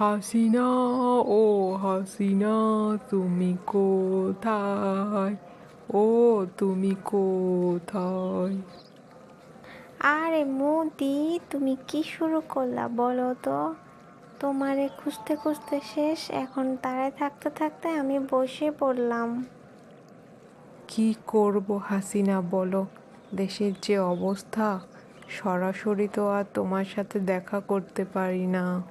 হাসিনা ও হাসিনা তুমি কোথায়? ও তুমি কোথায়? আরে মোদি তুমি কি শুরু করলা বলো তো? তোমারে খুঁজতে খুঁজতে শেষ এখন দাঁড়ায় থাকতে থাকতে আমি বসে পড়লাম। কি করব হাসিনা বলো? দেশের যে অবস্থা সরাসরি তো আর তোমার সাথে দেখা করতে পারি না।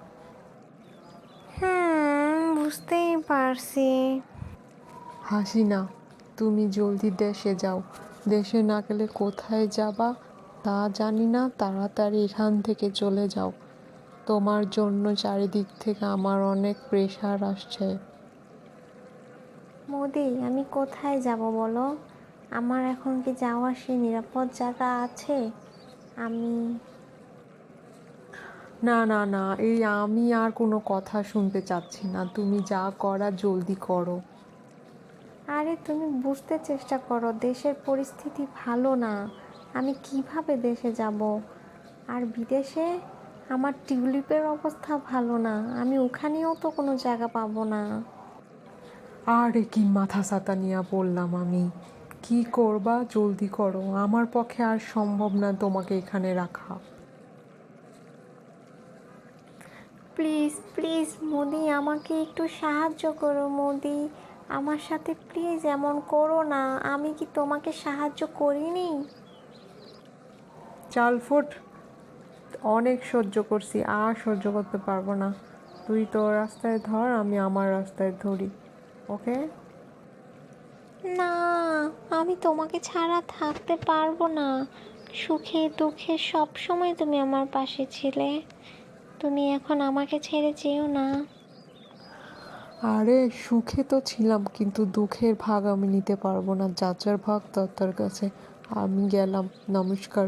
হুম বুঝতেই পারছি। হাসিনা তুমি জলদি দেশে যাও। দেশে না গেলে কোথায় যাবা তা জানি না তাড়াতাড়ি এখান থেকে চলে যাও। তোমার জন্য চারিদিক থেকে আমার অনেক প্রেশার আসছে। মোদি আমি কোথায় যাব বলো? আমার এখন কি যাওয়ার সেই নিরাপদ জায়গা আছে? আমি না না না এই আমি আর কোনো কথা শুনতে চাচ্ছি না। তুমি যা করা জলদি করো। আরে তুমি বুঝতে চেষ্টা করো দেশের পরিস্থিতি ভালো না। আমি কীভাবে দেশে যাব? আর বিদেশে? আমার টিউলিপের অবস্থা ভালো না। আমি ওখানেও তো কোনো জায়গা পাবো না। আরে কি মাথা সাতা নিয়ে বললাম আমি। কি করবা? জলদি করো। আমার পক্ষে আর সম্ভব না তোমাকে এখানে রাখা। প্লিজ প্লিজ মোদি আমাকে একটু সাহায্য করো মোদি। আমার সাথে প্লিজ এমন করো না আমি কি তোমাকে সাহায্য করিনি? চাল ফুট অনেক সহ্য করছি আর সহ্য করতে পারব না। তুই তোর রাস্তায় ধর আমি আমার রাস্তায় ধরি ওকে? না আমি তোমাকে ছাড়া থাকতে পারব না। সুখে দুঃখে সবসময় তুমি আমার পাশে ছিলে। তুমি এখন আমাকে ছেড়ে যেও না। আরে, সুখে তো ছিলাম, কিন্তু দুঃখের ভাগ আমি নিতে পারব না। যাচার ভাগ তার কাছে। আমি গেলাম, নমস্কার।